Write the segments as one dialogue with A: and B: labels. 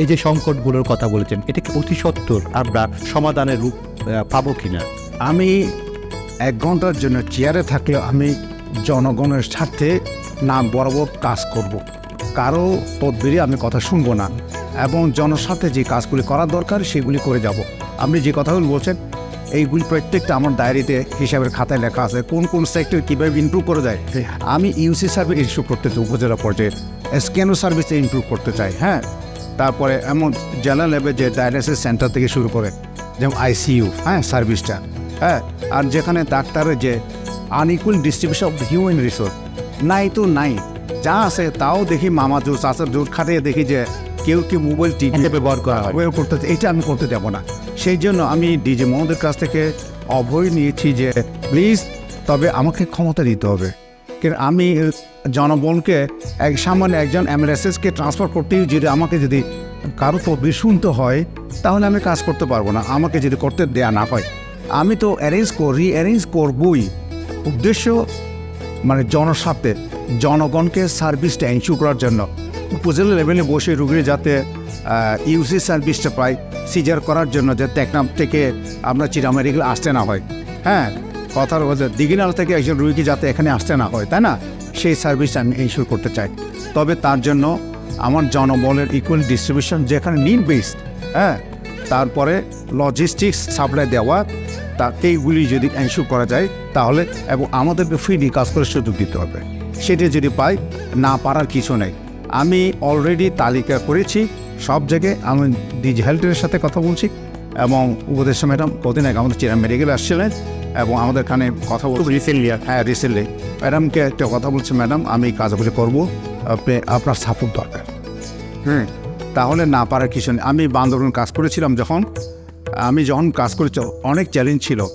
A: এই যে সংকটগুলোর কথা বলেছেন এটা কি অতি সত্বর আমরা সমাধানের রূপ পাবো কিনা?
B: আমি এক ঘণ্টার জন্য চেয়ারে থাকলে আমি জনগণের স্বার্থে না বরাবর কাজ করব। কারও তদবিরে আমি কথা শুনব না এবং জনস্বার্থে যে কাজগুলি করার দরকার সেগুলি করে যাব। আপনি যে কথাগুলো বলছেন এইগুলি প্রত্যেকটা আমার ডায়েরিতে হিসাবের খাতায় লেখা আছে। কোন কোন সেক্টর কীভাবে ইমপ্রুভ করে দেয় আমি ইউসি সার্ভিস ইস্যু করতে চাই উপজেলা পর্যায়ে স্ক্যানো সার্ভিসে ইমপ্রুভ করতে চাই। হ্যাঁ? তারপরে এমন জেলা লেভেল যে ডায়ালিসিস সেন্টার থেকে শুরু করে যেমন আইসিইউ হ্যাঁ সার্ভিসটা হ্যাঁ আর যেখানে ডাক্তারের যে unequal distribution of human resource নাই তো নাই যা আছে তাও দেখি মামা জোর চাষের জোর খাটিয়ে দেখি যে কেউ কেউ মোবাইল টিভি ব্যবহার করা হয়। করতে এটা আমি করতে দেবো না। সেই জন্য আমি ডিজে মোহাম্মদের কাছ থেকে অভয় নিয়েছি যে প্লিজ তবে আমাকে ক্ষমতা দিতে হবে। কিন্তু আমি জনগণকে এক সামান্য একজন এমএলএসএসকে ট্রান্সফার করতেই যদি আমাকে যদি কারও তদবির শুনতে হয়, তাহলে আমি কাজ করতে পারব না। আমাকে যদি করতে দেয়া না হয়। আমি তো অ্যারেঞ্জ করি অ্যারেঞ্জ করবই। উদ্দেশ্য মানে জনস্বার্থে, জনগণকে সার্ভিসটা এনশিওর করার জন্য। উপজেলা লেভেলে বসে রুগীর যাতে ইউসি সার্ভিসটা পায় সিজার করার জন্য যে টেকনাম থেকে আমরা এগুলো আসতে না হয়। হ্যাঁ কথার বলতে দিঘিনাল থেকে একজন রুগী যাতে এখানে আসতে না হয়, তাই না? সেই সার্ভিস আমি এনশিওর করতে চাই। তবে তার জন্য আমার জনবলের ইকুয়াল ডিস্ট্রিবিউশন যেখানে নিড বেসড হ্যাঁ? তারপরে লজিস্টিক্স সাপ্লাই দেওয়া তা এইগুলি যদি এনশিওর করা যায়, তাহলে এবং আমাদেরকে ফ্রিলি কাজ করার সুযোগ দিতে হবে। সেটা যদি পাই, না পারার কিছু নেই। আমি অলরেডি তালিকা করেছি, সব জায়গায় আমি ডিজি হেলথের সাথে কথা বলছি। এবং উপদেষ্টা ম্যাডাম কদিন আগে আমাদের চিরা মেডিকেল আসছিলেন এবং আমাদের এখানে কথা বলছি। রিসেন্টলি হ্যাঁ রিসেন্টলি ম্যাডামকে একটা কথা বলছি ম্যাডাম আমি এই কাজগুলি করব। আপনি আপনার সাপোর্ট দরকার। হুম তাহলে না পারার কিছু নেই। আমি বান্দরবন কাজ করেছিলাম যখন। আমি যখন কাজ করেছি অনেক চ্যালেঞ্জ ছিল।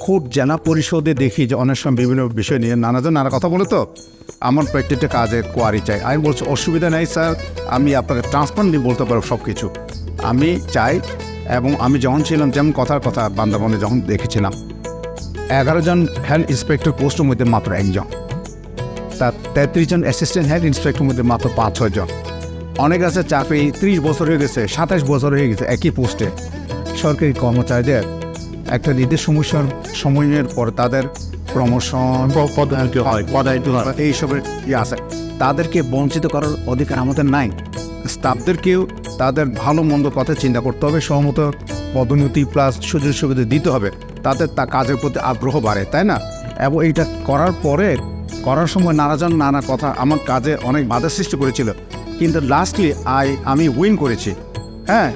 B: খুব জেলা পরিষদে দেখি যে অনেক সময় বিভিন্ন বিষয় নিয়ে নানাজন নানা কথা বলে তো। আমার প্রত্যেকটা কাজে কোয়ারি চাই। আমি বলছি অসুবিধা নেই স্যার। আমি আপনাকে ট্রান্সপারেন্টলি বলতে পারব সব কিছু আমি চাই এবং আমি যখন ছিলাম যেমন কথার কথা বান্দাবনে যখন দেখেছিলাম এগারো জন হেলথ ইন্সপেক্টর পোস্টের মধ্যে মাত্র একজন। তার তেত্রিশ জন অ্যাসিস্ট্যান্ট হেলথ ইন্সপেক্টর মধ্যে মাত্র পাঁচ ছয় জন। অনেক আছে চাকরি ত্রিশ বছর হয়ে গেছে সাতাশ বছর হয়ে গেছে একই পোস্টে সরকারি কর্মচারীদের একটা নির্দিষ্ট সমস্যার সময়ের পর তাদের প্রমোশন
A: হয় হয়।
B: এইসবের ইয়ে আছে। তাদেরকে বঞ্চিত করার অধিকার আমাদের নাই। স্টাফদেরকেও তাদের ভালো মন্দ কথা চিন্তা করতে হবে। সহমত পদোন্নতি প্লাস সুযোগ সুবিধা দিতে হবে। তাদের তা কাজের প্রতি আগ্রহ বাড়ে, তাই না? এবং এইটা করার পরে, করার সময় নানাজন নানা কথা আমার কাজে অনেক বাধা সৃষ্টি করেছিল। কিন্তু লাস্টলি আই আমি উইন করেছি। হ্যাঁ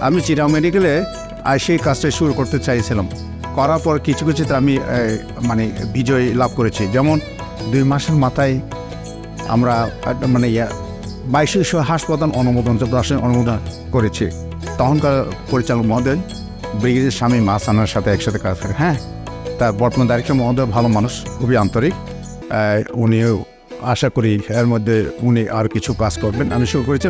B: আমি চিরাও মেডিকেলে আর সেই কাজটা শুরু করতে চাইছিলাম। করার পর কিছু কিছুতে আমি মানে বিজয় লাভ করেছি। যেমন দুই মাসের মাথায় আমরা মানে বাইশশো হাসপাতাল অনুমোদন প্রশাসন অনুমোদন করেছে। তখনকার পরিচালক মহোদয়, ব্রিগেডের স্বামী মাসানার সাথে একসাথে কাজ করে। হ্যাঁ তার বর্তমান ডাইরেক্টর মহোদয় ভালো মানুষ, খুবই আন্তরিক। উনিও আশা করি এর মধ্যে উনি আর কিছু কাজ করবেন। আমি শুরু করেছি